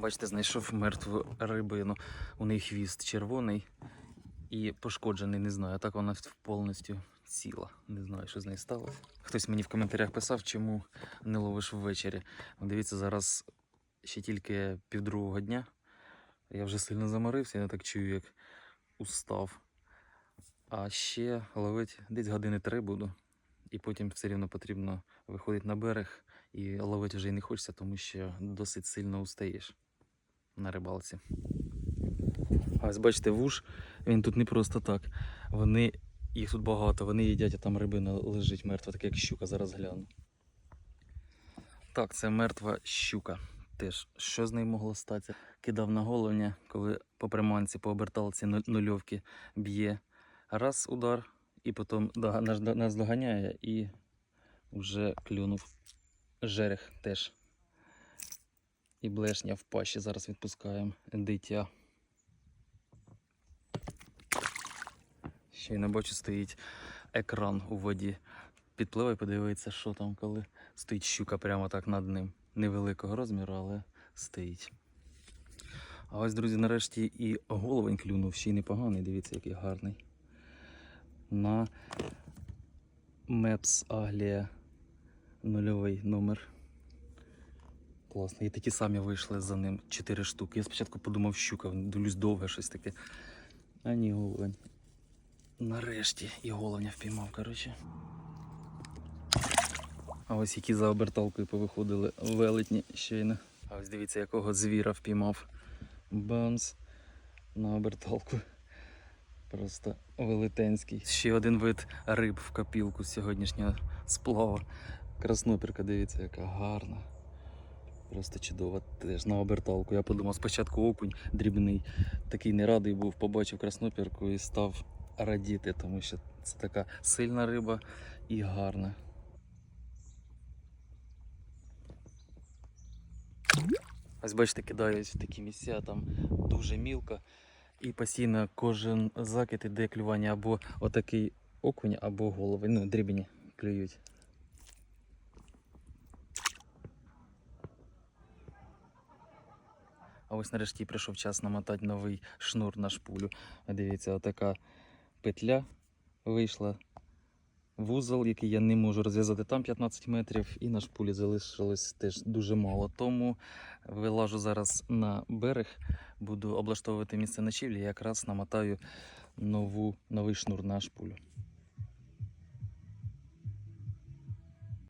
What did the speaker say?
Бачите, знайшов мертву рибину. У неї хвіст червоний і пошкоджений, не знаю. А так вона повністю ціла. Не знаю, що з нею сталося. Хтось мені в коментарях писав, чому не ловиш ввечері. Дивіться, зараз ще тільки півдругого дня. Я вже сильно заморився, я не так чую, як устав. А ще ловити десь години три буду. І потім все рівно потрібно виходити на берег і ловити вже й не хочеться, тому що досить сильно устаєш на рибалці. Ось бачите, вуш, він тут не просто так. Вони, їх тут багато, вони їдять, а там рибина лежить мертва, так як щука, зараз гляну. Так, це мертва щука. Теж, що з нею могло статися? Кидав на головня, коли по приманці, по оберталці нульовки б'є. Раз удар, і потім нас доганяє і вже клюнув. Жерех теж. І блешня в пащі зараз відпускаємо. Дитя. Щойно бачу, стоїть екран у воді. Підпливай, подивиться, що там, коли стоїть щука прямо так над ним. Невеликого розміру, але стоїть. А ось, друзі, нарешті і головень клюнув, ще й непоганий, дивіться, який гарний. На Мепс Аглія нульовий номер. Класно. І такі самі вийшли за ним. Чотири штуки. Я спочатку подумав, щука, дивлюсь довге щось таке. А ні, головень. Нарешті і головня впіймав, коротше. А ось які за оберталкою повиходили велетні щойно. А ось дивіться, якого звіра впіймав. Бамс на оберталку. Просто велетенський. Ще один вид риб в копілку сьогоднішнього сплаву. Краснопірка, дивіться, яка гарна. Просто чудова. Теж на оберталку. Я подумав, спочатку окунь дрібний. Такий не радий був, побачив краснопірку і став радіти, тому що це така сильна риба і гарна. Ось бачите, кидають в такі місця, там дуже мілко. І постійно кожен закид іде клювання або отакий окунь, або голови. Ну, дрібні клюють. А ось нарешті прийшов час намотати новий шнур на шпулю. Дивіться, отака петля вийшла. Вузол, який я не можу розв'язати там 15 метрів, і на шпулі залишилось теж дуже мало. Тому вилажу зараз на берег, буду облаштовувати місце ночівлі і якраз намотаю нову, новий шнур на шпулю.